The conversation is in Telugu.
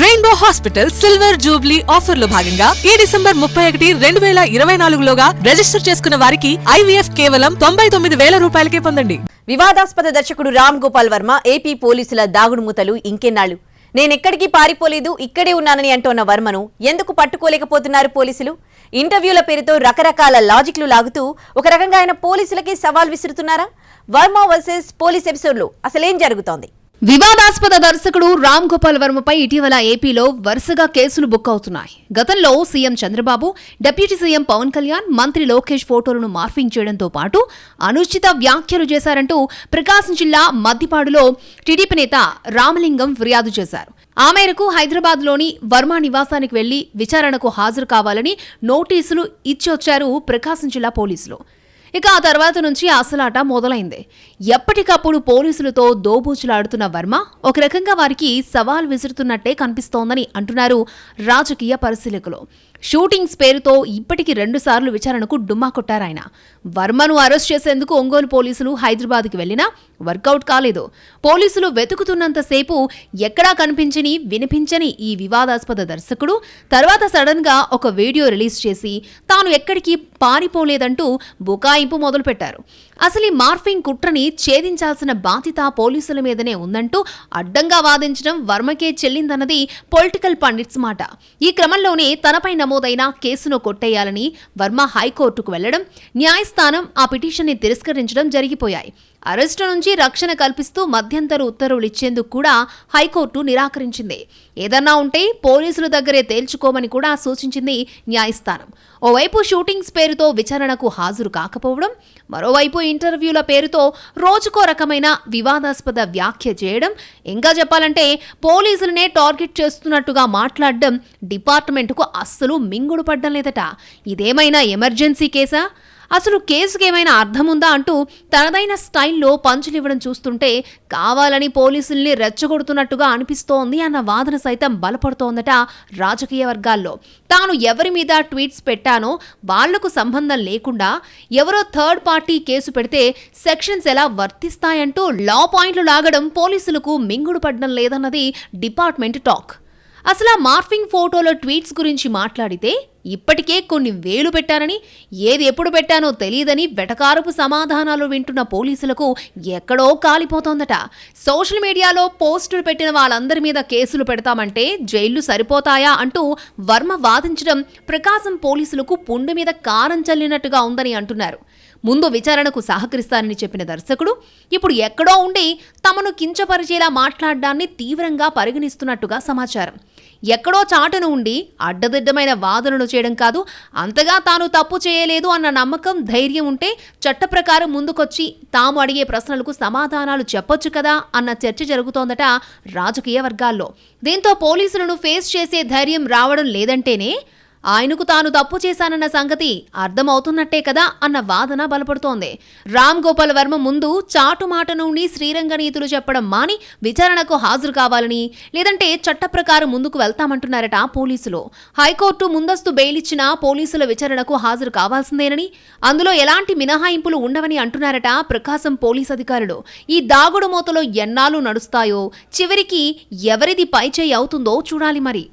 రెయిన్బో హాస్పిటల్ సిల్వర్ జూబ్లీ ఆఫర్లో భాగంగా ఈ డిసెంబర్ ముప్పై ఒకటి రెండు వేల ఇరవై నాలుగులోగా రిజిస్టర్ చేసుకున్న వారికి ఐవీఎఫ్ కేవలం తొంభై తొమ్మిది వేల రూపాయలకే పొందండి. వివాదాస్పద దర్శకుడు రామ్ గోపాల్ వర్మ ఏపీ పోలీసుల దాగుడు మూతలు ఇంకెన్నాళ్ళు. నేనెక్కడికి పారిపోలేదు ఇక్కడే ఉన్నానని అంటోన్న వర్మను ఎందుకు పట్టుకోలేకపోతున్నారు పోలీసులు? ఇంటర్వ్యూల పేరుతో రకరకాల లాజిక్లు లాగుతూ ఒక రకంగా ఆయన పోలీసులకి సవాల్ విసురుతున్నారా? వర్మ వర్సెస్ పోలీస్ ఎపిసోడ్లో అసలేం జరుగుతోంది? వివాదాస్పద దర్శకుడు రామ్ గోపాల్ వర్మపై ఇటీవల ఏపీలో వరుసగా కేసులు బుక్ అవుతున్నాయి. గతంలో CM Chandrababu deputy CM Pawan Kalyan మంత్రి లోకేష్ ఫోటోలను మార్ఫింగ్ చేయడంతో పాటు అనుచిత వ్యాఖ్యలు చేశారంటూ ప్రకాశం జిల్లా మద్దిపాడులో టీడీపీ నేత రామలింగం ఫిర్యాదు చేశారు. ఆ మేరకు హైదరాబాద్లోని వర్మ నివాసానికి వెళ్ళి విచారణకు హాజరు కావాలని నోటీసులు ఇచ్చొచ్చారు ప్రకాశం జిల్లా పోలీసులు. ఇక ఆ తర్వాత నుంచి అసలాట మొదలైంది. ఎప్పటికప్పుడు పోలీసులతో దోబూచులాడుతున్న వర్మ ఒక రకంగా వారికి సవాల్ విసురుతున్నట్టే కనిపిస్తోందని అంటున్నారు రాజకీయ పరిశీలకులు. షూటింగ్స్ పేరుతో ఇప్పటికి రెండుసార్లు విచారణకు డుమ్మా కొట్టారాయన వర్మను అరెస్ట్ చేసేందుకు ఒంగోలు పోలీసులు హైదరాబాద్కి వెళ్ళినా వర్కౌట్ కాలేదు. పోలీసులు వెతుకుతున్నంతసేపు ఎక్కడా కనిపించని వినిపించని ఈ వివాదాస్పద దర్శకుడు తర్వాత సడన్గా ఒక వీడియో రిలీజ్ చేసి తాను ఎక్కడికి పారిపోలేదంటూ బుకాయింపు మొదలుపెట్టారు. అసలు ఈ మార్ఫింగ్ కుట్రని ఛేదించాల్సిన బాధ్యత పోలీసుల మీదనే ఉందంటూ అడ్డంగా వాదించడం వర్మకే చెల్లిందన్నది పొలిటికల్ పండిట్స్ మాట. ఈ క్రమంలోనే తనపై నమోదైన కేసును కొట్టేయాలని వర్మ హైకోర్టుకు వెళ్ళడం న్యాయస్థానం ఆ పిటిషన్ని తిరస్కరించడం జరిగిపోయాయి. అరెస్టు నుంచి రక్షణ కల్పిస్తూ మధ్యంతర ఉత్తర్వులు ఇచ్చేందుకు కూడా హైకోర్టు నిరాకరించింది. ఏదన్నా ఉంటే పోలీసుల దగ్గరే తేల్చుకోమని కూడా సూచించింది న్యాయస్థానం. ఓవైపు షూటింగ్స్ పేరుతో విచారణకు హాజరు కాకపోవడం మరోవైపు ఇంటర్వ్యూల పేరుతో రోజుకో రకమైన వివాదాస్పద వ్యాఖ్య చేయడం ఇంకా చెప్పాలంటే పోలీసులనే టార్గెట్ చేస్తున్నట్టుగా మాట్లాడడం డిపార్ట్మెంట్కు అస్సలు మింగుడు పడ్డం లేదట. ఇదేమైనా ఎమర్జెన్సీ కేసా? అసలు కేసుకి ఏమైనా అర్థం ఉందా అంటూ తనదైన స్టైల్లో పంచులివ్వడం చూస్తుంటే కావాలని పోలీసుల్ని రెచ్చగొడుతున్నట్టుగా అనిపిస్తోంది అన్న వాదన సైతం బలపడుతోందట రాజకీయ వర్గాల్లో. తాను ఎవరి మీద ట్వీట్స్ పెట్టానో వాళ్ళకు సంబంధం లేకుండా ఎవరో థర్డ్ పార్టీ కేసు పెడితే సెక్షన్స్ ఎలా వర్తిస్తాయంటూ లా పాయింట్లు లాగడం పోలీసులకు మింగుడు పడడం లేదన్నది డిపార్ట్మెంట్ టాక్. అసలు ఆ మార్ఫింగ్ ఫోటోలో ట్వీట్స్ గురించి మాట్లాడితే ఇప్పటికే కొన్ని వేలు పెట్టారని ఏది ఎప్పుడు పెట్టానో తెలియదని వెటకారపు సమాధానాలు వింటున్న పోలీసులకు ఎక్కడో కాలిపోతోందట. సోషల్ మీడియాలో పోస్టులు పెట్టిన వాళ్ళందరి మీద కేసులు పెడతామంటే జైళ్ళు సరిపోతాయా అంటూ వర్మ వాదించడం ప్రకాశం పోలీసులకు పుండు మీద కారం చల్లినట్టుగా ఉందని అంటున్నారు. ముందు విచారణకు సహకరిస్తానని చెప్పిన దర్శకుడు ఇప్పుడు ఎక్కడో ఉండి తమను కించపరిచేలా మాట్లాడడాన్ని తీవ్రంగా పరిగణిస్తున్నట్టుగా సమాచారం. ఎక్కడో చాటును ఉండి అడ్డదిడ్డమైన వాదనలు చేయడం కాదు అంతగా తాను తప్పు చేయలేదు అన్న నమ్మకం ధైర్యం ఉంటే చట్ట ప్రకారం ముందుకొచ్చి తాము అడిగే ప్రశ్నలకు సమాధానాలు చెప్పొచ్చు కదా అన్న చర్చ జరుగుతోందట రాజకీయ వర్గాల్లో. దీంతో పోలీసులను ఫేస్ చేసే ధైర్యం రావడం లేదంటేనే ఆయనకు తాను తప్పు చేశానన్న సంగతి అర్థమవుతున్నట్టే కదా అన్న వాదన బలపడుతోంది. రామ్ గోపాల్ వర్మ ముందు చాటు మాట నుండి శ్రీరంగ నీతులు చెప్పడం మాని విచారణకు హాజరు కావాలని లేదంటే చట్ట ప్రకారం ముందుకు వెళ్తామంటున్నారట పోలీసులు. హైకోర్టు ముందస్తు బెయిలిచ్చినా పోలీసుల విచారణకు హాజరు కావాల్సిందేనని అందులో ఎలాంటి మినహాయింపులు ఉండవని అంటున్నారట ప్రకాశం పోలీస్ అధికారులు. ఈ దాగుడు మూతలో ఎన్నాళ్ళు నడుస్తాయో చివరికి ఎవరిది పైచేయి అవుతుందో చూడాలి మరి.